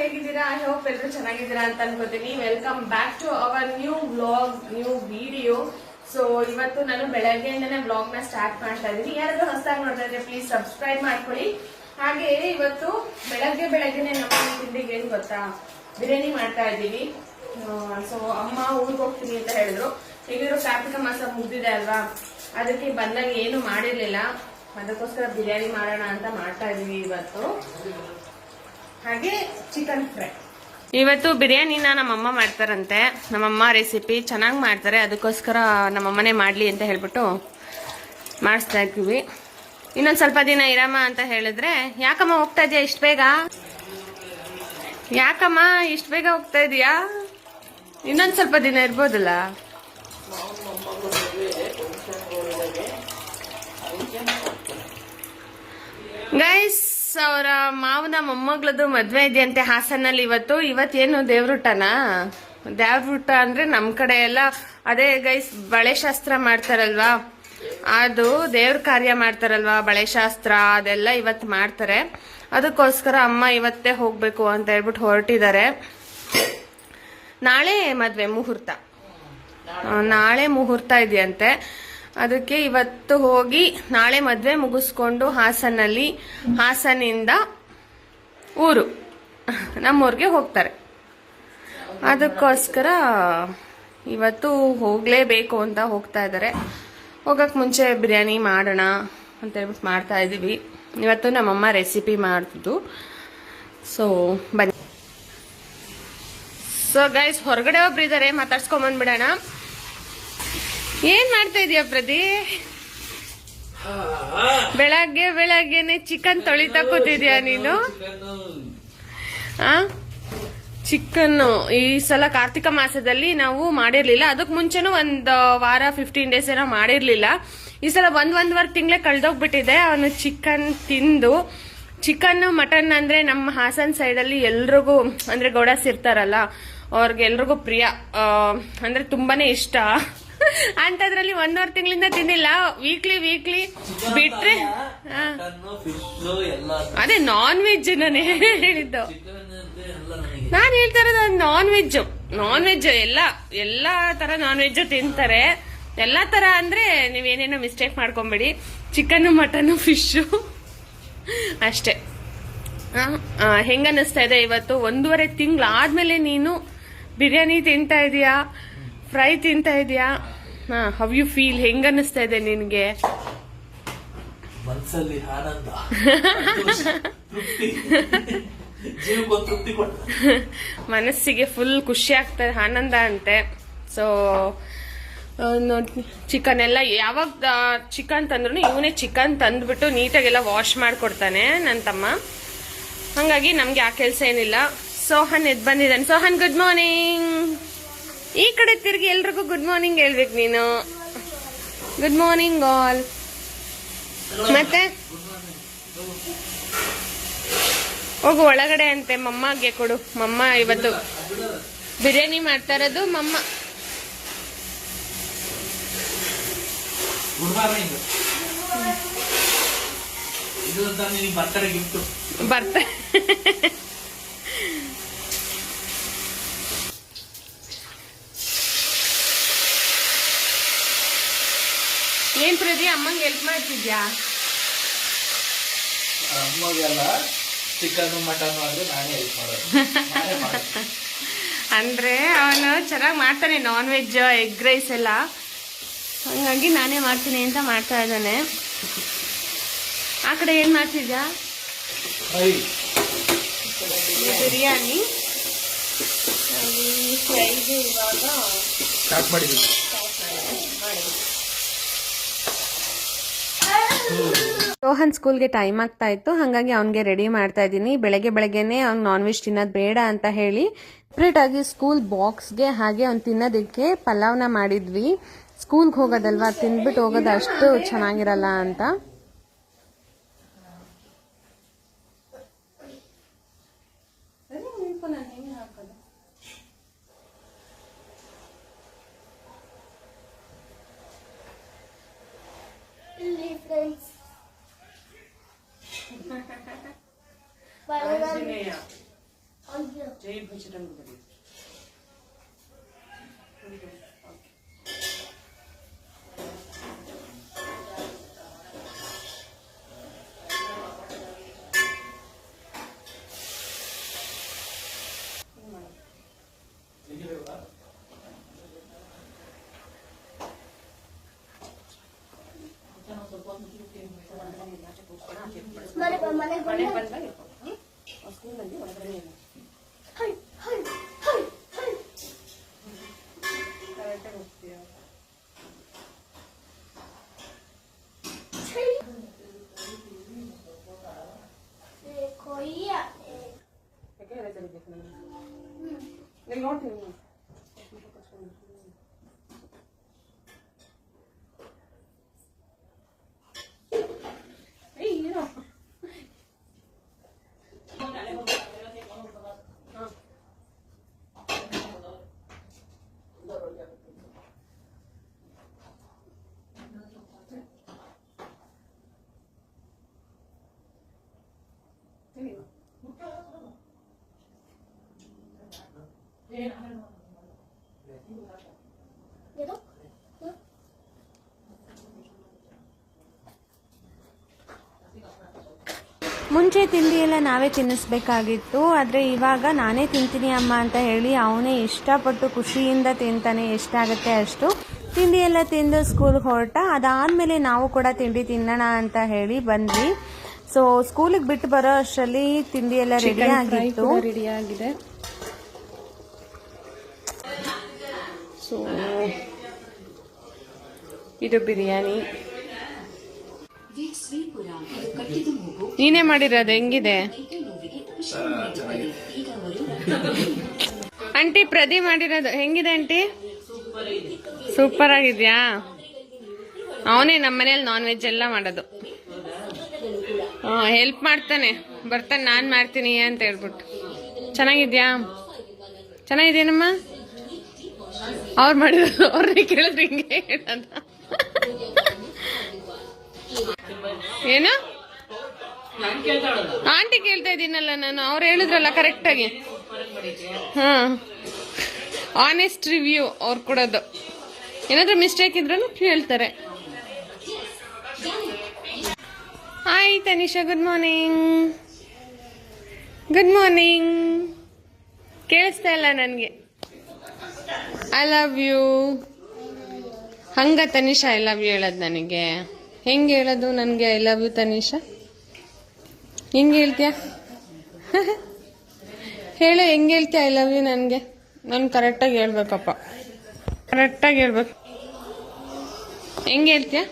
ಹೇಗಿದ್ದೀರಾ? I hope ಎಲ್ಲರೂ ಚೆನ್ನಾಗಿದ್ದೀರಾ ಅಂತ ಅನ್ಕೋತೀನಿ. Welcome back to our new blog new video so ಇವತ್ತು ನಾನು ಬೆಳಗ್ಗೆಯಿಂದನೇ ಬ್ಲಾಗ್ನ ಸ್ಟಾರ್ಟ್ ಮಾಡ್ತಾ ಇದ್ದೀನಿ. ಯಾರಾದ್ರೂ ಹೊಸದಾಗಿ ನೋಡ್ತಾ ಇದ್ರೆ ಪ್ಲೀಸ್ ಸಬ್ಸ್ಕ್ರೈಬ್ ಮಾಡ್ಕೊಳ್ಳಿ. ಹಾಗೆ ಇವತ್ತು ಬೆಳಗ್ಗೆ ಬೆಳಗ್ಗೆನೆ ನಮ್ಮ ತಿಂಡಿಗೆ ಏನ್ ಗೊತ್ತಾ? ಬಿರಿಯಾನಿ ಮಾಡ್ತಾ ಇದ್ದೀವಿ. ಸೊ ಅಮ್ಮ ಊರಿಗೆ ಹೋಗ್ತೀನಿ ಅಂತ ಹೇಳಿದ್ರು. ಹೇಗಿದ್ರು ಕಾರ್ತಿಕ ಮಾಸ ಮುಗ್ದಿದೆ ಅಲ್ವಾ? ಅದಕ್ಕೆ ಬಂದಾಗ ಏನು ಮಾಡಿರ್ಲಿಲ್ಲ. ಅದಕ್ಕೋಸ್ಕರ ಬಿರಿಯಾನಿ ಮಾಡೋಣ ಅಂತ ಮಾಡ್ತಾ ಇದೀವಿ ಇವತ್ತು. ಹಾಗೆ ಚಿಕನ್ ಫ್ರೈ ಇವತ್ತು ಬಿರಿಯಾನಿನ ನಮ್ಮಮ್ಮ ಮಾಡ್ತಾರಂತೆ. ನಮ್ಮಮ್ಮ ರೆಸಿಪಿ ಚೆನ್ನಾಗಿ ಮಾಡ್ತಾರೆ. ಅದಕ್ಕೋಸ್ಕರ ನಮ್ಮಮ್ಮನೇ ಮಾಡಲಿ ಅಂತ ಹೇಳ್ಬಿಟ್ಟು ಮಾಡಿಸ್ತಾ ಇರ್ತೀವಿ ಇನ್ನೊಂದು ಸ್ವಲ್ಪ ದಿನ ಇರಮ್ಮ ಅಂತ ಹೇಳಿದ್ರೆ, ಯಾಕಮ್ಮ ಹೋಗ್ತಾ ಇದೆಯಾ ಇಷ್ಟು ಬೇಗ? ಯಾಕಮ್ಮ ಇಷ್ಟು ಬೇಗ ಹೋಗ್ತಾ ಇದೀಯಾ? ಇನ್ನೊಂದು ಸ್ವಲ್ಪ ದಿನ ಇರ್ಬೋದಲ್ಲ. ಗೈಸ್ ಅವರ ಮಾವನ ಮೊಮ್ಮಗಳದು ಮದ್ವೆ ಇದೆಯಂತೆ ಹಾಸನಲ್ಲಿ ಇವತ್ತು. ಇವತ್ತೇನು ದೇವ್ರೂಟನ ದೇವ್ರೂಟ ಅಂದ್ರೆ ನಮ್ ಕಡೆ ಎಲ್ಲ ಅದೇ ಗೈಸ್ ಬಳೆ ಶಾಸ್ತ್ರ ಮಾಡ್ತಾರಲ್ವಾ? ಅದು ದೇವ್ರ ಕಾರ್ಯ ಮಾಡ್ತಾರಲ್ವಾ, ಬಳೆ ಶಾಸ್ತ್ರ, ಅದೆಲ್ಲ ಇವತ್ತು ಮಾಡ್ತಾರೆ. ಅದಕ್ಕೋಸ್ಕರ ಅಮ್ಮ ಇವತ್ತೇ ಹೋಗ್ಬೇಕು ಅಂತ ಹೇಳ್ಬಿಟ್ಟು ಹೊರಟಿದ್ದಾರೆ. ನಾಳೆ ಮದ್ವೆ ಮುಹೂರ್ತ. ನಾಳೆ ಮುಹೂರ್ತ ಇದೆಯಂತೆ. ಅದಕ್ಕೆ ಇವತ್ತು ಹೋಗಿ ನಾಳೆ ಮದುವೆ ಮುಗಿಸ್ಕೊಂಡು ಹಾಸನಲ್ಲಿ, ಹಾಸನಿಂದ ಊರು, ನಮ್ಮೂರಿಗೆ ಹೋಗ್ತಾರೆ. ಅದಕ್ಕೋಸ್ಕರ ಇವತ್ತು ಹೋಗಲೇಬೇಕು ಅಂತ ಹೋಗ್ತಾ ಇದ್ದಾರೆ. ಹೋಗಕ್ ಮುಂಚೆ ಬಿರಿಯಾನಿ ಮಾಡೋಣ ಅಂತ ಹೇಳ್ಬಿಟ್ಟು ಮಾಡ್ತಾ ಇದೀವಿ. ಇವತ್ತು ನಮ್ಮಮ್ಮ ರೆಸಿಪಿ ಮಾಡ್ತಿದ್ದು. ಸೊ ಬನ್ನಿ. ಸೊ ಗೈಸ್ ಹೊರಗಡೆ ಒಬ್ರು ಇದ್ದಾರೆ ಮಾತಾಡ್ಸ್ಕೊಂಡ್ ಬಂದ್ಬಿಡೋಣ ಏನ್ ಮಾಡ್ತಾ ಇದೀಯ ಪ್ರದಿ? ಬೆಳಗ್ಗೆ ಬೆಳಗ್ಗೆನೆ ಚಿಕನ್ ತೊಳಿತಾ ಕೂತಿದ್ಯಾ ನೀನು? ಆ? ಚಿಕನ್ ಈ ಸಲ ಕಾರ್ತಿಕ ಮಾಸದಲ್ಲಿ ನಾವು ಮಾಡಿರ್ಲಿಲ್ಲ. ಅದಕ್ಕೆ ಮುಂಚೆನೂ ಒಂದು ವಾರ ಫಿಫ್ಟೀನ್ ಡೇಸ್ ಏನೋ ಮಾಡಿರ್ಲಿಲ್ಲ. ಈ ಸಲ ಒಂದ್ ಒಂದ್ವರೆ ತಿಂಗಳೇ ಕಳ್ದೋಗ್ಬಿಟ್ಟಿದೆ ಅವನು ಚಿಕನ್ ತಿಂದು. ಚಿಕನ್ ಮಟನ್ ಅಂದ್ರೆ ನಮ್ಮ ಹಾಸನ್ ಸೈಡ್ ಅಲ್ಲಿ ಎಲ್ರಿಗೂ ಅಂದ್ರೆ ಗೌಡಸ್ ಇರ್ತಾರಲ್ಲ ಅವ್ರಿಗೆಲ್ರಿಗೂ ಪ್ರಿಯ. ಅಂದ್ರೆ ತುಂಬಾನೇ ಇಷ್ಟ. ಅಂತದ್ರಲ್ಲಿ ಒಂದೂವರೆ ತಿಂಗಳಿಂದ ತಿನ್ನಿಲ್ಲ. ವೀಕ್ಲಿ ವೀಕ್ಲಿ ಬಿಟ್ರೆ ಅದೇ ನಾನ್ ವೆಜ್ ನಾನು ಹೇಳಿದ್ದು ನಾನು ಹೇಳ್ತಾ ಇರೋದು ನಾನ್ ವೆಜ್ ನಾನ್ ವೆಜ್ ಎಲ್ಲ ಎಲ್ಲಾ ತರ ನಾನ್ ವೆಜ್ ತಿಂತಾರೆ. ಎಲ್ಲಾ ತರ ಅಂದ್ರೆ ನೀವೇನೇನೋ ಮಿಸ್ಟೇಕ್ ಮಾಡ್ಕೊಂಬೇಡಿ. ಚಿಕನ್ ಮಟನ್ ಫಿಶ್ ಅಷ್ಟೇ. ಹೆಂಗ್ ಅನ್ನಿಸ್ತಾ ಇದೆ ಇವತ್ತು? ಒಂದೂವರೆ ತಿಂಗಳಾದ್ಮೇಲೆ ನೀನು ಬಿರಿಯಾನಿ ತಿಂತಾ ಇದೀಯಾ? ಫ್ರೈ ತಿಂತಾ ಇದೀಯಾ? ಹೌ ಯು ಫೀಲ್ ಹೆಂಗ ಅನ್ನಿಸ್ತಾ ಇದೆ ನಿನ್ಗೆ? ಮನಸ್ಸಲ್ಲಿ ಆನಂದ. ಮನಸ್ಸಿಗೆ ಫುಲ್ ಖುಷಿ ಆಗ್ತದೆ ಆನಂದ ಅಂತೆ. ಸೊ ಚಿಕನ್ ಎಲ್ಲ ಯಾವಾಗ ಚಿಕನ್ ತಂದ್ರು ಇವನೇ ಚಿಕನ್ ತಂದ್ಬಿಟ್ಟು ನೀಟಾಗೆಲ್ಲ ವಾಶ್ ಮಾಡ್ಕೊಡ್ತಾನೆ ನನ್ನ ತಮ್ಮ. ಹಂಗಾಗಿ ನಮ್ಗೆ ಆ ಕೆಲಸ ಏನಿಲ್ಲ. ಸೋಹನ್ ಎದ್ ಬಂದಿದ್ದಾನೆ. ಸೋಹನ್ ಗುಡ್ ಮಾರ್ನಿಂಗ್ ಈ ಕಡೆ ತಿರುಗಿ ಎಲ್ರಿಗೂ ಗುಡ್ ಮಾರ್ನಿಂಗ್ ಹೇಳ್ಬೇಕು ನೀನು. ಗುಡ್ ಮಾರ್ನಿಂಗ್ ಆಲ್ ಮತ್ತೆ? ಹೋಗು ಒಳಗಡೆ ಅಂತೆ ಮಮ್ಮಗೆ ಕೊಡು. ಮಮ್ಮ ಇವತ್ತು ಬಿರಿಯಾನಿ ಮಾಡ್ತಾ ಇರೋದು ಮಮ್ಮ. ಗುಡ್ ಮಾರ್ನಿಂಗ್ ಇದು ಅಂತ ನಿನಗೆ ಬರ್ತಡೆ ಗಿಫ್ಟ್ ಬರ್ತ ಏನ್ ಪ್ರದಿ ಅಮ್ಮಂಗೆ ಹೆಲ್ಪ್ ಮಾಡ್ತಿದ್ಯಾ? ಅಮ್ಮಗೆಲ್ಲ ಚಿಕನ್ ಮಟನ್ ಆದ್ರೆ ನಾನೇ ಹೆಲ್ಪ್ ಮಾಡೋದು. ಅಂದ್ರೆ ಅವನು ಚೆನ್ನಾಗಿ ಮಾಡ್ತಾನೆ ನಾನ್ ವೆಜ್ ಎಗ್ ರೈಸ್ ಎಲ್ಲ. ಹಂಗಾಗಿ ನಾನೇ ಮಾಡ್ತೀನಿ ಅಂತ ಮಾಡ್ತಾ ಇದ್ದಾನೆ. ಆ ಕಡೆ ಏನ್ ಮಾಡ್ತಿದ್ಯಾ? ಬಿರಿಯಾನಿ. ಇವಾಗ ಸ್ಟಾರ್ಟ್ ಮಾಡಿದ್ದೀನಿ. ರೋಹನ್ ಸ್ಕೂಲ್ಗೆ ಟೈಮ್ ಆಗ್ತಾ ಇತ್ತು, ಹಾಗಾಗಿ ಅವ್ನಿಗೆ ರೆಡಿ ಮಾಡ್ತಾ ಇದ್ದೀನಿ. ಬೆಳಗ್ಗೆ ಬೆಳಗ್ಗೆನೆ ಅವ್ನು ನಾನ್ ವೆಜ್ ತಿನ್ನೋದು ಬೇಡ ಅಂತ ಹೇಳಿ ಸಪ್ರೇಟ್ ಆಗಿ ಸ್ಕೂಲ್ ಬಾಕ್ಸ್ಗೆ ಹಾಗೆ ಅವ್ನು ತಿನ್ನೋದಕ್ಕೆ ಪಲಾವ್ನ ಮಾಡಿದ್ವಿ. ಸ್ಕೂಲ್ಗೆ ಹೋಗೋದಲ್ವಾ ತಿಂದ್ಬಿಟ್ಟು ಹೋಗೋದು ಅಷ್ಟು ಚೆನ್ನಾಗಿರಲ್ಲ ಅಂತ. फ्रेंड्स जय बजरंग बली ಮುಂಚೆ ತಿಂಡಿ ಎಲ್ಲ ನಾವೇ ತಿನ್ನಿಸ್ಬೇಕಾಗಿತ್ತು ಆದರೆ ಇವಾಗ ನಾನೇ ತಿಂತೀನಿ ಅಮ್ಮ ಅಂತ ಹೇಳಿ ಅವನೇ ಇಷ್ಟಪಟ್ಟು ಖುಷಿಯಿಂದ ತಿಂತಾನೆ ಎಷ್ಟಾಗತ್ತೆ ಅಷ್ಟು. ತಿಂಡಿ ಎಲ್ಲ ತಿಂದು ಸ್ಕೂಲ್ಗೆ ಹೊರಟ ಅದಾದಮೇಲೆ ನಾವು ಕೂಡ ತಿಂಡಿ ತಿನ್ನೋಣ ಅಂತ ಹೇಳಿ ಬಂದ್ವಿ. ಸೊ ಸ್ಕೂಲಿಗೆ ಬಿಟ್ಟು ಬರೋ ಅಷ್ಟರಲ್ಲಿ ತಿಂಡಿ ಎಲ್ಲ ರೆಡಿ ಆಗಿತ್ತು. ರೆಡಿ ಆಗಿದೆ. ಸೊ ಇದು ಬಿರಿಯಾನಿ. ನೀನೇ ಮಾಡಿರೋದು ಹೆಂಗಿದೆ? ಆಂಟಿ ಪ್ರದಿ ಮಾಡಿರೋದು ಹೆಂಗಿದೆ ಆಂಟಿ? ಸೂಪರ್ ಆಗಿದ್ಯಾ ಅವನೇ ನಮ್ಮ ಮನೇಲಿ ನಾನ್ ವೆಜ್ ಎಲ್ಲ ಮಾಡೋದು. ಹಾಂ ಹೆಲ್ಪ್ ಮಾಡ್ತಾನೆ. ಬರ್ತಾನೆ, ನಾನು ಮಾಡ್ತೀನಿ ಅಂತ ಹೇಳ್ಬಿಟ್ಟು. ಚೆನ್ನಾಗಿದ್ಯಾ? ಚೆನ್ನಾಗಿದೇನಮ್ಮ ಅವ್ರು ಮಾಡಿದ್ರು ಅವ್ರನ್ನೇ ಕೇಳಿದ್ರೆ ಹಿಂಗೆ ಹೇಳ ಏನು? ಆಂಟಿ ಕೇಳ್ತಾ ಇದ್ದೀನಲ್ಲ ನಾನು, ಅವ್ರು ಹೇಳಿದ್ರಲ್ಲ ಕರೆಕ್ಟಾಗಿ. ಹಾಂ. ಆನೆಸ್ಟ್ ರಿವ್ಯೂ ಅವ್ರು ಕೊಡೋದು. ಏನಾದರೂ ಮಿಸ್ಟೇಕ್ ಇದ್ರೂ ಹೇಳ್ತಾರೆ. Hi Tanisha good morning good morning ಕೇಳಿಸ್ತಾ ಇಲ್ಲ ನನಗೆ. ಐ ಲವ್ ಯು ಹಂಗ ತನಿಷಾ ಐ ಲವ್ ಯು ಹೇಳೋದು ನನಗೆ. ಹೆಂಗೆ ಹೇಳೋದು ನನಗೆ ಐ ಲವ್ ಯು ತನಿಷಾ? ಹೆಂಗೆ ಹೇಳ್ತೀಯ? ಹೇಳು ಹೆಂಗೆ ಹೇಳ್ತೀಯ ಐ ಲವ್ ಯು ನನಗೆ? ನಾನು ಕರೆಕ್ಟಾಗಿ ಹೇಳ್ಬೇಕಪ್ಪ. ಕರೆಕ್ಟಾಗಿ ಹೇಳ್ಬೇಕು. ಹೆಂಗೆ ಹೇಳ್ತೀಯ?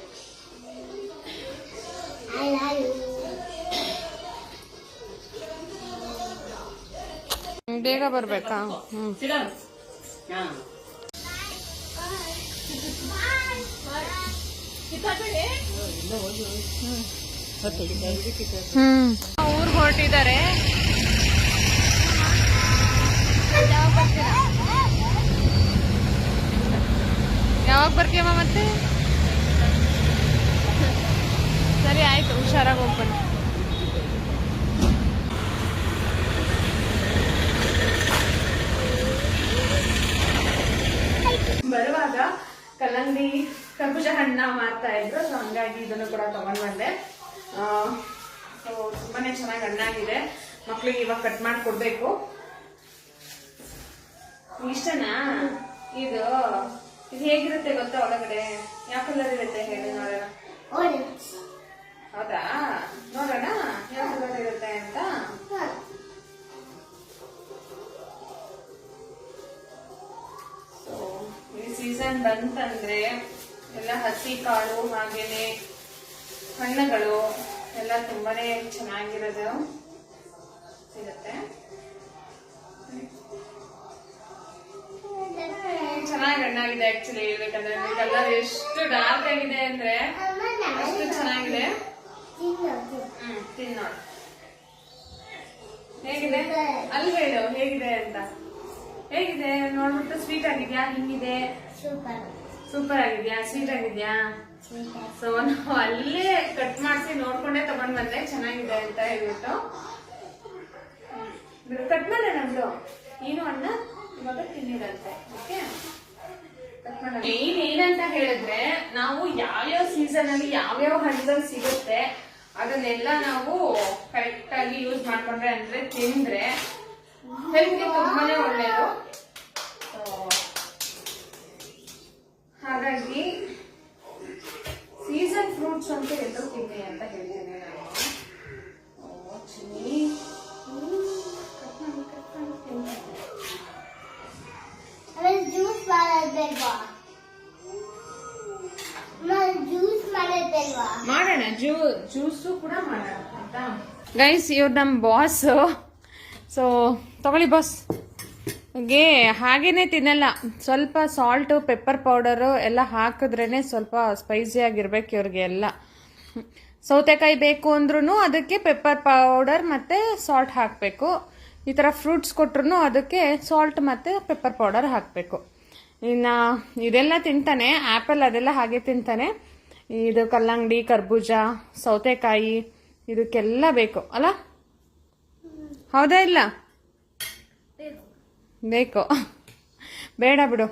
ಬೇಗ ಬರ್ಬೇಕಾ? ಹ್ಞೂ ಹ್ಮ್ ಊರ್ಗ್ ಹೊರಟಿದ್ದಾರೆ ಯಾವಾಗ ಬರ್ತೀಯಮ್ಮ ಮತ್ತೆ? ಸರಿ ಆಯ್ತು ಹುಷಾರಾಗಿ ಹೋಗ್ಬನ್ನಿ. ಬರುವಾಗ ಕಲ್ಲಂಗಡಿ ಕರ್ಬೂಜ ಹಣ್ಣ ಮಾರ್ತಾ ಇದ್ರು ಸೊ ಹಂಗಾಗಿ ಇದನ್ನು ಕೂಡ ತಗೊಂಡ್ ಬಂದೆ ಸೊ ತುಂಬಾನೇ ಚೆನ್ನಾಗಿ ಹಣ್ಣಾಗಿದೆ. ಮಕ್ಳಿಗೆ ಇವಾಗ ಕಟ್ ಮಾಡಿ ಕೊಡ್ಬೇಕು. ಇಷ್ಟನಾ? ಇದು ಇದು ಹೇಗಿರುತ್ತೆ ಗೊತ್ತಾ ಒಳಗಡೆ? ಯಾವ ಕಲರ್ ಇರುತ್ತೆ ಹೇಳಿ ನೋಡೋಣ. ಹೌದಾ? ನೋಡೋಣ ಯಾವ ಕಲರ್ ಇರುತ್ತೆ ಅಂತ. ಸೊ ಈ ಸೀಸನ್ ಬಂತಂದ್ರೆ ಎಲ್ಲ ಹಸಿ ಕಾಳು ಹಾಗೇನೆ ಹಣ್ಣುಗಳು ಎಲ್ಲ ತುಂಬಾನೇ ಚೆನ್ನಾಗಿರೋದು ಸಿಗುತ್ತೆ. ಚೆನ್ನಾಗಿ ಹಣ್ಣಾಗಿದೆ ಆಕ್ಚುಲಿ ಹೇಳ್ಬೇಕಂದ್ರೆ ಕಲರ್ ಎಷ್ಟು ಡಾರ್ಕ್ ಆಗಿದೆ ಅಂದ್ರೆ ಅಷ್ಟು ಚೆನ್ನಾಗಿದೆ. ಹ್ಮ್, ತಿನ್ನೋಣ. ಹೇಗಿದೆ? ಅಲ್ಲಿ ಹೇಳು, ಹೇಗಿದೆ ಅಂತ. ಹೇಗಿದೆ? ನೋಡ್ಬಿಟ್ಟು ಸ್ವೀಟ್ ಆಗಿದ್ಯಾ? ಹಿಂಗಿದೆ? ಸೂಪರ್ ಆಗಿದ್ಯಾ? ಸ್ವೀಟ್ ಆಗಿದ್ಯಾ? ಸೊ ನಾವು ಅಲ್ಲೇ ಕಟ್ ಮಾಡಿಸಿ ನೋಡ್ಕೊಂಡೆ ತಗೊಂಡ್ ಬಂದೆ. ಚೆನ್ನಾಗಿದೆ ಅಂತ ಹೇಳ್ಬಿಟ್ಟು. ಕಟ್ ಮಾಡೋಣ ನಮ್ದು ನೀನು ಅಣ್ಣ? ಇವಾಗ ತಿನ್ನಿರಂತೆ ಓಕೆ? ಮೇನ್ ಏನಂತ ಹೇಳಿದ್ರೆ ನಾವು ಯಾವ್ಯಾವ ಸೀಸನ್ ಅಲ್ಲಿ ಯಾವ್ಯಾವ ಹಣ್ಣುಗಳು ಸಿಗುತ್ತೆ ಅದನ್ನೆಲ್ಲ ನಾವು ಕರೆಕ್ಟ್ ಆಗಿ ಯೂಸ್ ಮಾಡ್ಕೊಂಡ್ರೆ ಅಂದ್ರೆ ತಿಂದ್ರೆ ಹೆಲ್ತ್ಗೆ ತುಂಬಾನೇ ಒಳ್ಳೇದು. So, ಹಾಗಾಗಿ ಸೀಸನ್ ಫ್ರೂಟ್ಸ್ ಅಂತ ಎಲ್ಲರೂ ತಿನ್ನಿ ಅಂತ ಹೇಳ್ತೀನಿ ನಾನು. ಓ, ಚಿನ್ನಿ ಹ್ಮ್, cut ಮಾಡಿ, cut ಮಾಡಿ ತಿನ್ನು. ಆಮೇಲೆ ಜ್ಯೂಸ್ ಮಾಡೋದಲ್ವಾ? ಜ್ಯೂಸ್ ಮಾಡೋದಲ್ವಾ? ಮಾಡೋಣ ಜ್ಯೂ ಜ್ಯೂಸು ಕೂಡ ಮಾಡೋಣ ಆಯ್ತಾ? ಗೈಸ್ ಇವ್ರು ನಮ್ಮ ಬಾಸ್ ಸೊ ತಗೊಳ್ಳಿ ಬಾಸ್. ಗೆ ಹಾಗೇ ತಿನ್ನಲ್ಲ. ಸ್ವಲ್ಪ ಸಾಲ್ಟು ಪೆಪ್ಪರ್ ಪೌಡರು ಎಲ್ಲ ಹಾಕಿದ್ರೇ ಸ್ವಲ್ಪ ಸ್ಪೈಸಿ ಆಗಿರ್ಬೇಕು ಇವ್ರಿಗೆ ಎಲ್ಲ. ಸೌತೆಕಾಯಿ ಬೇಕು ಅಂದ್ರೂ ಅದಕ್ಕೆ ಪೆಪ್ಪರ್ ಪೌಡರ್ ಮತ್ತು ಸಾಲ್ಟ್ ಹಾಕಬೇಕು. ಈ ಥರ ಫ್ರೂಟ್ಸ್ ಕೊಟ್ರು ಅದಕ್ಕೆ ಸಾಲ್ಟ್ ಮತ್ತು ಪೆಪ್ಪರ್ ಪೌಡರ್ ಹಾಕಬೇಕು. ಇನ್ನು ಇದೆಲ್ಲ ತಿಂತಾನೆ ಆ್ಯಪಲ್ ಅದೆಲ್ಲ ಹಾಗೆ ತಿಂತಾನೆ. ಇದು ಕಲ್ಲಂಗಡಿ, ಕರ್ಬೂಜ, ಸೌತೆಕಾಯಿ, ಇದಕ್ಕೆಲ್ಲ ಬೇಕು, ಅಲ್ಲ? ಹೌದಾ ಇಲ್ಲ? ಬೇಕು. ಬೇಡ ಬಿಡು.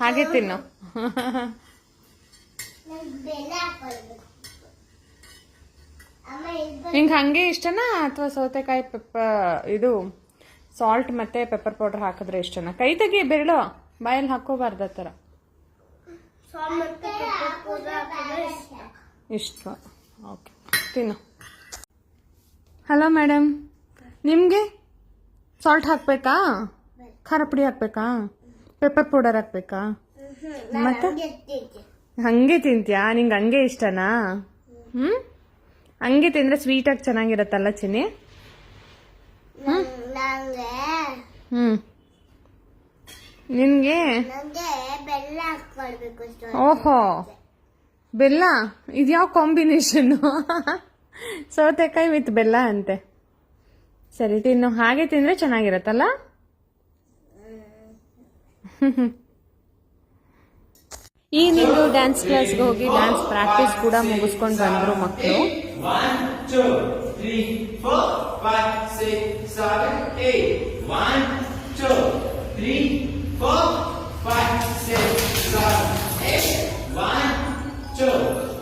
ಹಾಗೆ ತಿನ್ನು. ಹಿಂಗ ಹಂಗೆ ಇಷ್ಟನಾ? ಅಥವಾ ಸೌತೆಕಾಯಿ ಪೆಪ್ಪ ಇದು ಸಾಲ್ಟ್ ಮತ್ತೆ ಪೆಪ್ಪರ್ ಪೌಡರ್ ಹಾಕಿದ್ರೆ ಇಷ್ಟನಾ? ಕೈ ತೆಗಿ ಬೆರಳು. ಬಾಯಲ್ಲಿ ಹಾಕೋಬಾರ್ದು ಆ ಥರ. ಇಷ್ಟ. ಓಕೆ. ತಿನ್ನು. ಹಲೋ ಮೇಡಮ್ ನಿಮಗೆ? ಸಾಲ್ಟ್ ಹಾಕಬೇಕಾ? ಖಾರ ಪುಡಿ ಹಾಕಬೇಕಾ? ಪೆಪ್ಪರ್ ಪೌಡರ್ ಹಾಕಬೇಕಾ? ಮತ್ತೆ? ಹಂಗೆ ತಿಂತೀಯಾ? ನಿಂಗೆ ಹಂಗೆ ಇಷ್ಟನಾ? ಹ್ಞೂ ಹಂಗೆ ತಿಂದರೆ ಸ್ವೀಟಾಗಿ ಚೆನ್ನಾಗಿರತ್ತಲ್ಲ ಚಿನ್ನಿ? ಹ್ಞೂ ನಿನಗೆ? ಓಹೋ. ಬೆಲ್ಲ? ಇದ್ಯಾವ ಕಾಂಬಿನೇಷನ್ನು ಸೌತೆಕಾಯಿ ವಿತ್ ಬೆಲ್ಲ ಅಂತೆ. ಸರಿ ತಿನ್ನು ಹಾಗೆ ತಿಂದರೆ ಚೆನ್ನಾಗಿರತ್ತಲ್ಲ? ಈವ್ನಿಂಗು ಡ್ಯಾನ್ಸ್ ಕ್ಲಾಸ್ಗೆ ಹೋಗಿ ಡ್ಯಾನ್ಸ್ ಪ್ರಾಕ್ಟೀಸ್ ಕೂಡ ಮುಗಿಸ್ಕೊಂಡು ಬಂದರು ಮಕ್ಕಳು One, two,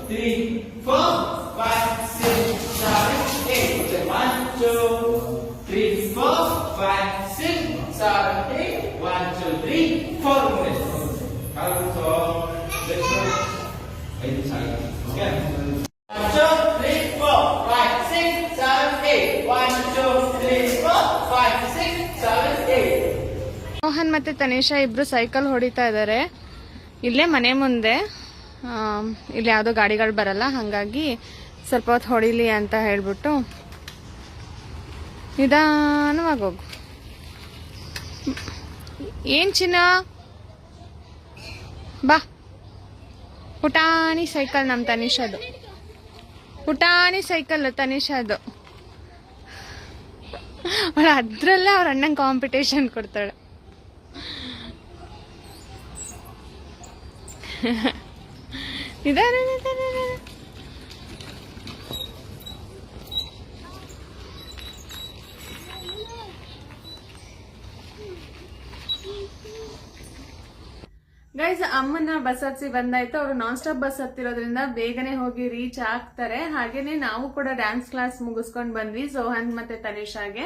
three, four, five, five, six, seven, eight, one, two, three, four minutes. Kalau so, let's go. Ini saya. Okay. Mohan ಮತ್ತು ತನೀಷ ಇಬ್ರು ಸೈಕಲ್ ಹೊಡಿತಾ ಇದ್ದಾರೆ ಇಲ್ಲೇ ಮನೆ ಮುಂದೆ ಇಲ್ಲಿ ಯಾವುದೋ ಗಾಡಿಗಳು ಬರಲ್ಲ ಹಂಗಾಗಿ ಸ್ವಲ್ಪ ಹೊತ್ತು ಹೊಡಿಲಿ ಅಂತ ಹೇಳ್ಬಿಟ್ಟು ನಿಧಾನವಾಗಿ ಹೋಗು ಏನ್ ಚಿನ್ನ? ಬಾ. ಪುಟಾಣಿ ಸೈಕಲ್ ನಮ್ಮ ತನಿಷಾದು. ಪುಟಾಣಿ ಸೈಕಲ್ ತನಿಷಾದು. ಅವಳು ಅದ್ರಲ್ಲೇ ಅವ್ರ ಅಣ್ಣಂಗೆ ಕಾಂಪಿಟೇಷನ್ ಕೊಡ್ತಾಳೆ. ನಿಧಾನ ನಿಧಾನ. ಗೈಸ್ ಅಮ್ಮನ ಬಸ್ ಹತ್ಸಿ ಬಂದಾಯ್ತು. ಅವರು ನಾನ್ ಸ್ಟಾಪ್ ಬಸ್ ಹತ್ತಿರೋದ್ರಿಂದ ಬೇಗನೆ ಹೋಗಿ ರೀಚ್ ಆಗ್ತಾರೆ. ಹಾಗೇನೆ ನಾವು ಕೂಡ ಡ್ಯಾನ್ಸ್ ಕ್ಲಾಸ್ ಮುಗಿಸ್ಕೊಂಡ್ ಬಂದ್ವಿ ಸೋಹನ್ ಮತ್ತೆ ತನಿಷಾಗೆ.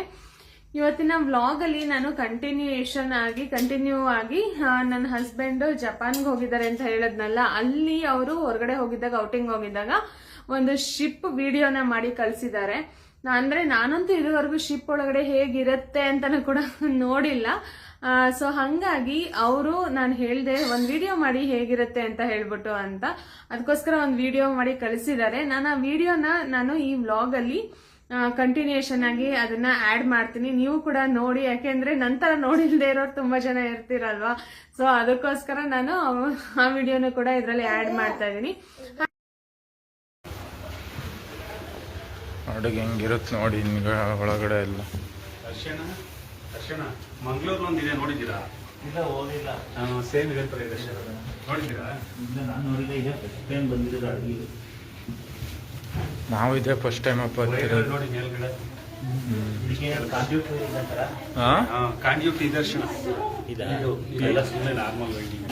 ಇವತ್ತಿನ ವ್ಲಾಗ್ ಅಲ್ಲಿ ನಾನು ಕಂಟಿನ್ಯೂಯೇಷನ್ ಆಗಿ ಕಂಟಿನ್ಯೂ ಆಗಿ ನನ್ನ ಹಸ್ಬೆಂಡ್ ಜಪಾನ್ಗೆ ಹೋಗಿದ್ದಾರೆ ಅಂತ ಹೇಳದ್ನಲ್ಲ, ಅಲ್ಲಿ ಅವರು ಹೊರಗಡೆ ಹೋಗಿದ್ದಾಗ ಔಟಿಂಗ್ ಹೋಗಿದ್ದಾಗ ಒಂದು ಶಿಪ್ ವಿಡಿಯೋನ ಮಾಡಿ ಕಳ್ಸಿದ್ದಾರೆ. ಅಂದ್ರೆ ನಾನಂತೂ ಇದುವರೆಗೂ ಶಿಪ್ ಒಳಗಡೆ ಹೇಗಿರುತ್ತೆ ಅಂತಾನು ಕೂಡ ನೋಡಿಲ್ಲ. ಸೊ ಹಂಗಾಗಿ ಅವರು ನಾನು ಹೇಳಿದೆ ಒಂದು ವಿಡಿಯೋ ಮಾಡಿ ಹೇಗಿರುತ್ತೆ ಅಂತ ಹೇಳ್ಬಿಟ್ಟು ಅಂತ. ಅದಕ್ಕೋಸ್ಕರ ಒಂದು ವಿಡಿಯೋ ಮಾಡಿ ಕಳಿಸಿದ್ದಾರೆ ನಾನು ಆ ವಿಡಿಯೋನ ನಾನು ಈ ವ್ಲಾಗಲ್ಲಿ ಅಲ್ಲಿ ಕಂಟಿನ್ಯೂಯೇಷನ್ ಆಗಿ ಅದನ್ನ ಆಡ್ ಮಾಡ್ತೀನಿ. ನೀವು ಕೂಡ ನೋಡಿ ಯಾಕೆಂದ್ರೆ ನಂತರ ನೋಡಿಲ್ದೇ ಇರೋರು ತುಂಬಾ ಜನ ಇರ್ತೀರಲ್ವಾ? ಸೊ ಅದಕ್ಕೋಸ್ಕರ ನಾನು ಆ ವಿಡಿಯೋನು ಕೂಡ ಇದರಲ್ಲಿ ಆಡ್ ಮಾಡ್ತಾ ಇದ್ದೀನಿ. ಅಡುಗೆ ಹೆಂಗಿರುತ್ತೆ ನೋಡಿ ನಿಮ್ಗೆ ಒಳಗಡೆ ಎಲ್ಲ. ಅರ್ಶನ ಮಂಗಳೂರ್ ಒಂದಿದೆ ನೋಡಿದ್ದೀರಾ? ಇಲ್ಲ ಹೋಗಿಲ್ಲ ಸೇಮ್ ಇದೆ ದರ್ಶನ ಇದೆ. ನೋಡಿದ್ದೀರಾ? ಇಲ್ಲ ನಾನು ನೋಡಿಲ್ಲ ಈಗ ಫಸ್ಟ್ ಟೈಮ್ ಬಂದಿರೋದು ಅಡುಗೆ ನಾವು ಇದೇ ಫಸ್ಟ್ ಟೈಮ್ ಅಪ್ಪ ನೋಡಿ ಮೇಲ್ಗಡೆ. ಇದೆ ಹಾ ದರ್ಶನ ಇದೆ ಎಲ್ಲ ಸುಮ್ಮನೆ ನಾರ್ಮಲ್ ವೆಲ್ಡಿಂಗ್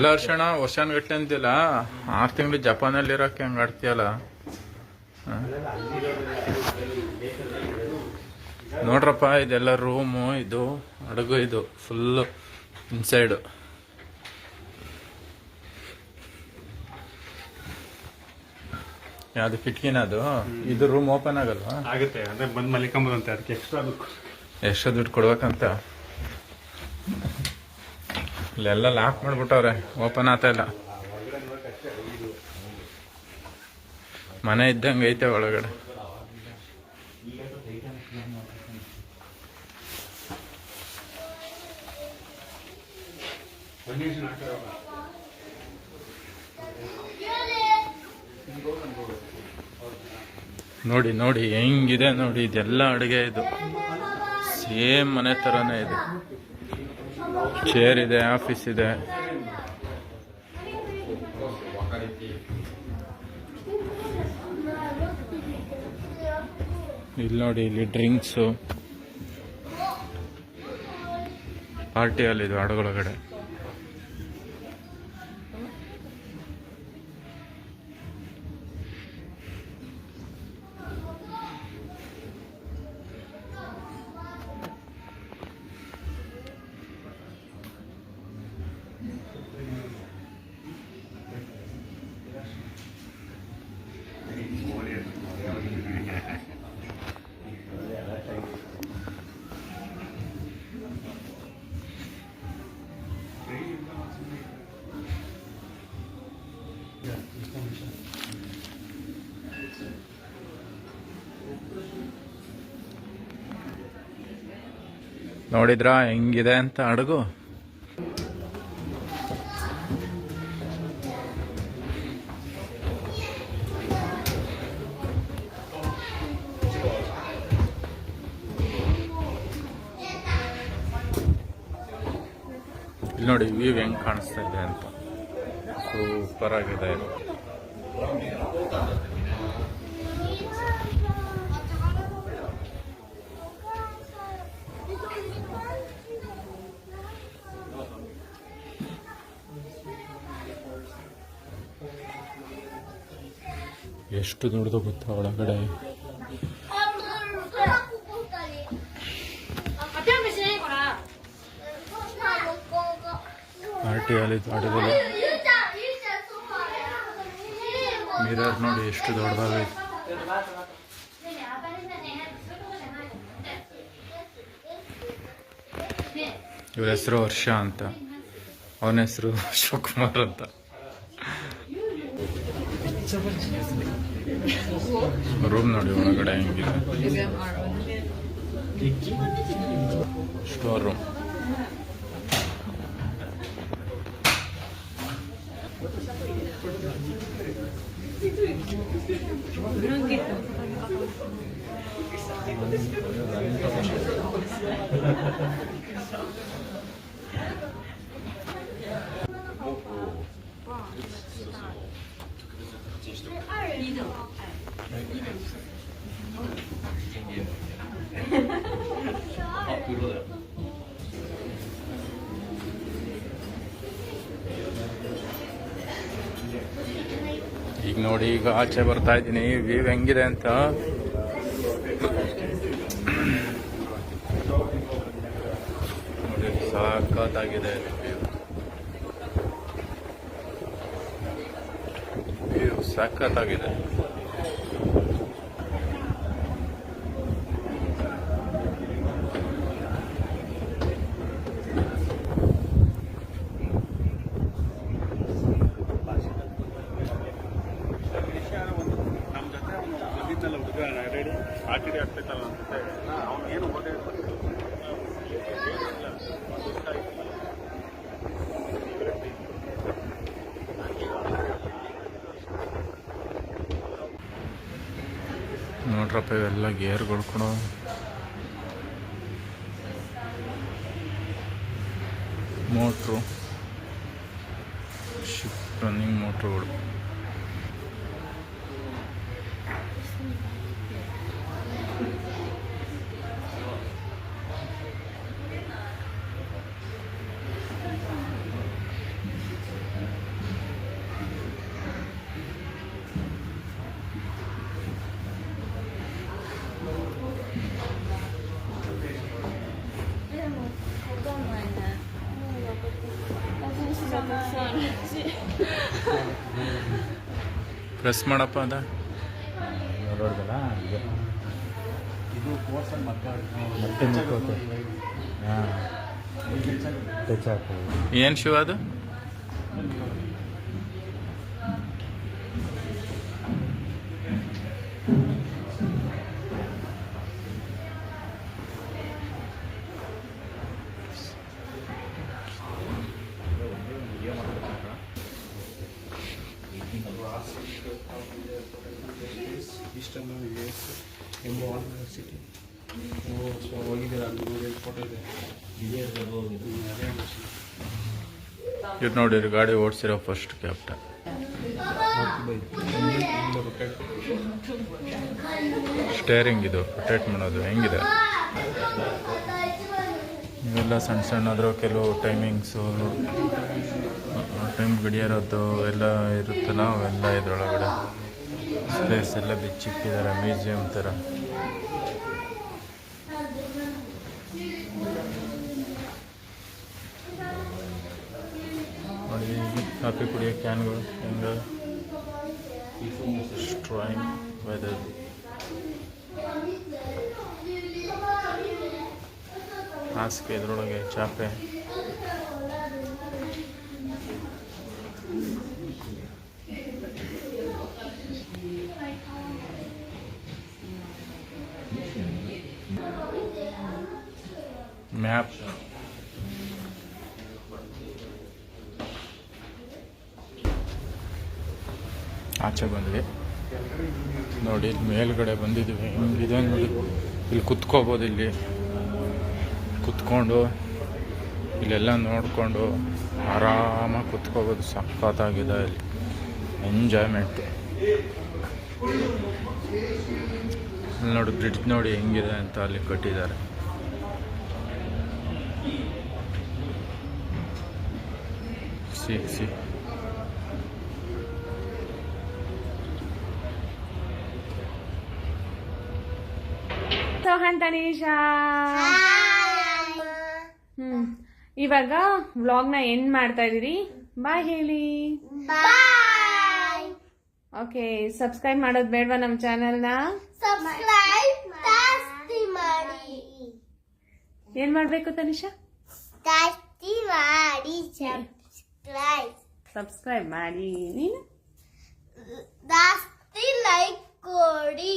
ಅಲ್ಲ ಅರ್ಶಣ ವರ್ಷನ್ ಗಟ್ಲೆ ಅಂತಿಲ್ಲ ಆರು ತಿಂಗಳು ಜಪಾನಲ್ಲಿ ಇರೋಕೆ ಹಂಗೆ ಆಡ್ತೀಯಲ್ಲ? ನೋಡ್ರಪ್ಪ ಇದೆಲ್ಲ ರೂಮು ಇದು ಹಡಗು ಇದು ಫುಲ್ಲು ಇನ್ಸೈಡು. ಯಾವ್ದು ಕಿಟಕಿನ ಅದು? ಇದು ರೂಮ್ ಓಪನ್ ಆಗಲ್ವಾ? ಆಗುತ್ತೆ ಅಂದ್ರೆ ಬಂದ್ ಮಲಿಕೊಂಬದಂತೆ ಅದಕ್ಕೆ ಎಕ್ಸ್ಟ್ರಾ ದುಡ್ಡು ಎಷ್ಟು ದುಡ್ಡು ಕೊಡ್ಬೇಕಂತ? ಇಲ್ಲೆಲ್ಲ ಲಾಕ್ ಮಾಡ್ಬಿಟ್ಟವ್ರೆ. ಓಪನ್ ಆತ ಇಲ್ಲ. ಮನೆ ಇದ್ದಂಗೆ ಐತೆ ಒಳಗಡೆ. ನೋಡಿ ನೋಡಿ, ಹೆಂಗಿದೆ ನೋಡಿ, ಇದೆಲ್ಲ ಅಡುಗೆ ಇದು. ಸೇಮ್ ಮನೆ ಥರನೇ ಇದೆ. ಚೇರ್ ಇದೆ ಆಫೀಸ್ ಇದೆ. ಇಲ್ಲಿ ನೋಡಿ ಇಲ್ಲಿ ಡ್ರಿಂಕ್ಸು ಪಾರ್ಟಿ ಅಲ್ಲಿ ಇದು ಹಡಗೊಳಗಡೆ ನೋಡಿದ್ರಾ? ಹೆಂಗಿದೆ ಅಂತ ಹಡಗು ಇಲ್ಲಿ ನೋಡಿ ವ್ಯೂ ಹೆಂಗ್ ಕಾಣಿಸ್ತಾ ಇದೆ ಅಂತ. ಸೂಪರ್ ಆಗಿದೆ. ಎಷ್ಟು ದೊಡ್ಡದು ಗೊತ್ತಾ ಒಳಗಡೆ? ಪಾರ್ಟಿ ಅಲ್ಲಿ ಅಡುಗೆ ಮಿರರ್ ನೋಡಿ ಎಷ್ಟು ದೊಡ್ಡದಾಗೈತೆ ಇವ್ರ ಹೆಸರು ವರ್ಷ ಅಂತ. ಅವನ ಹೆಸರು ಶಿವಕುಮಾರ್ ಅಂತ. ರೂಮ್ ನೋಡಿ ಒಳಗಡೆ ಹೆಂಗಿದೆ. ಸ್ಟೋರ್ ರೂಮ್ ಈಗ ನೋಡಿ ಈಗ ಆಚೆ ಬರ್ತಾ ಇದ್ದೀನಿ. ವ್ಯೂ ಹೆಂಗಿದೆ ಅಂತ? ಸಖತ್ತಾಗಿದೆ ವ್ಯೂ ಸಖತ್ತಾಗಿದೆ ನೋಡ್ರಪ್ಪ ಇವೆಲ್ಲ ಗೇರ್ಗಳು ಕೂಡ. ಮೋಟ್ರು. ಶಿಪ್ ರನ್ನಿಂಗ್ ಮೋಟ್ರುಗಳು ಪ್ರೆಸ್ ಮಾಡಪ್ಪ ಅದ. ನೋಡೋದಲ್ಲ ಇದು. ಕೋರ್ಸ್ ಮತ್ತೆ ಮತ್ತೆ ಮುಕ್ಕೋತೆ ಹಾಂ. ಟಚ್ ಏನು ಶಿವ ಅದು ಈಸ್ಟರ್ನ್ ಯು ಎಸ್ ಎಂಬ ಯೂನಿವರ್ಸಿಟಿ ಸೊ ಹೋಗಿದ್ದೀರ ಅಲ್ಲಿ ನೋಡಿ ಫೋಟೋ ಇದೆ ಹ್ಮ್, ಅದೇ ಅನಿಸ್ತು. ಇದು ನೋಡಿರಿ ಗಾಡಿ ಓಡಿಸಿರೋ ಫಸ್ಟ್ ಕ್ಯಾಪ್ಟನ್ ಸ್ಟೇರಿಂಗ್ ಇದು ರೊಟೇಟ್ ಮಾಡೋದು, ಹೆಂಗಿದೆ? ಇವೆಲ್ಲ ಸಣ್ಣ ಸಣ್ಣದ್ರ ಕೆಲವು ಟೈಮಿಂಗ್ಸು ಟೈಮ್ ಗಡಿಯಾರದ್ದು ಎಲ್ಲ ಇರುತ್ತಲ್ಲ, ಅವೆಲ್ಲ ಇದ್ರೊಳಗಡೆ. ಸ್ಪೇಸ್ ಎಲ್ಲ ಬಿಚ್ಚಿಕ್ಕಿದ್ದಾರೆ ಮ್ಯೂಸಿಯಂ ಥರ. ಕಾಫಿ ಕುಡಿಯೋ ಕ್ಯಾನ್ಗಳು ಹೆಂಗೆ ಸ್ಟ್ರಾಯಿಂಗ್ ವೆದರ್ ಹಾಸಿಗೆ ಇದ್ರೊಳಗೆ ಚಾಪೆ ಮ್ಯಾಪ್ ಆಚೆ ಬಂದ್ವಿ. ನೋಡಿ, ಇಲ್ಲಿ ಮೇಲ್ಗಡೆ ಬಂದಿದ್ವಿ ಹಿಂಗಿದೆ ನೋಡಿ, ಇಲ್ಲಿ ಕುತ್ಕೋಬೋದು ಇಲ್ಲಿ. ಕುತ್ಕೊಂಡು ಇಲ್ಲೆಲ್ಲ ನೋಡಿಕೊಂಡು ಆರಾಮಾಗಿ ಕುತ್ಕೋಬೋದು. ಸಖತ್ತಾಗಿದೆ ಇಲ್ಲಿ ಎಂಜಾಯ್ಮೆಂಟ್ ಅಲ್ಲಿ ನೋಡಿ ಬ್ರಿಡ್ಜ್ ನೋಡಿ ಹೆಂಗಿದೆ ಅಂತ ಅಲ್ಲಿ ಕಟ್ಟಿದ್ದಾರೆ. C C. ಸೋಹನ್ ತನೀಶಾ ಹ್ಮ್. ಇವಾಗ ನ ಎಂಡ್ ಮಾಡ್ತಾ ಇದೀರಿ ಬಾಯ್ ಹೇಳಿ. ಓಕೆ ಸಬ್ಸ್ಕ್ರೈಬ್ ಮಾಡೋದು ಬೇಡವಾ ನಮ್ಮ ಚಾನೆಲ್ನ ಸಬ್ಸ್ಕ್ರೈಬ್ ಜಾಸ್ತಿ ಮಾಡಿ. ಏನ್ ಮಾಡ್ಬೇಕು ತನಿಷಾ? ಮಾಡಿ ಸಬ್ಸ್ಕ್ರೈಬ್ ಸಬ್ಸ್ಕ್ರೈಬ್ ಮಾಡಿ. ನೀನು? ಜಾಸ್ತಿ ಲೈಕ್ ಕೊಡಿ.